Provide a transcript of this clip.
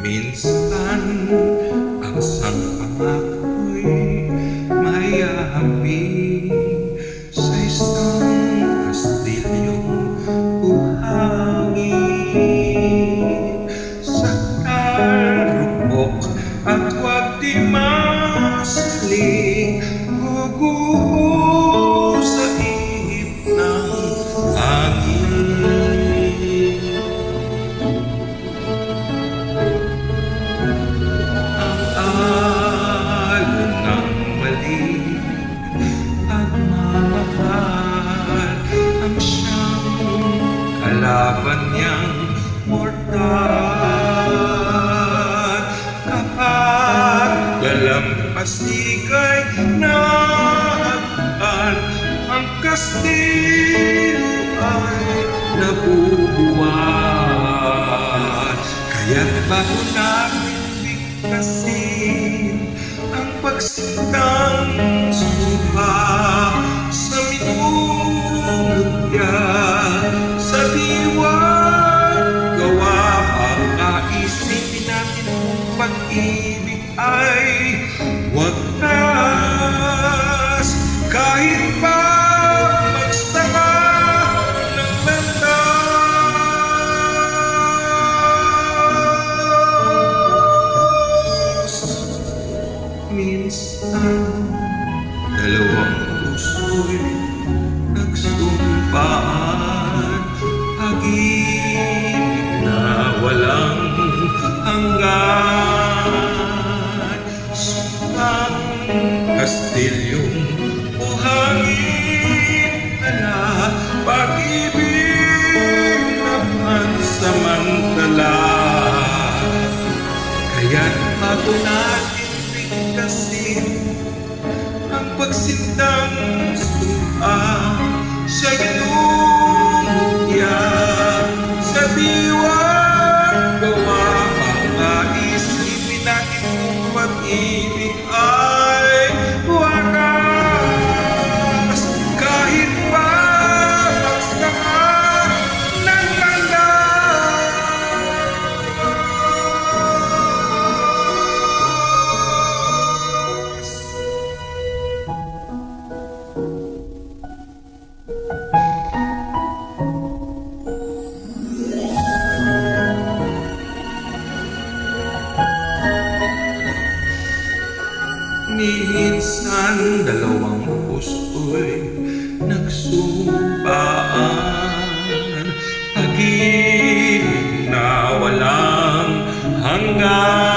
Minsan ang sangpang ako'y may ahambing kalaban niyang mortal. Kapag dalampasikay na agpan, ang kastil ay nabubuwan. Kaya't bago namin bigkasin ang pagsintan pag-ibig ay wakas Kahit pa magstaka ng landas Minsan, dalawang puso'y nagsumpaan bigkasin Ang pagsintang sumpa Sa ginumya Sa diwang gawa. Pang-aisipin natin kung pag-ibig ay Minsan dalawang puso'y nagsumpaan Pag-ibig na walang hanggan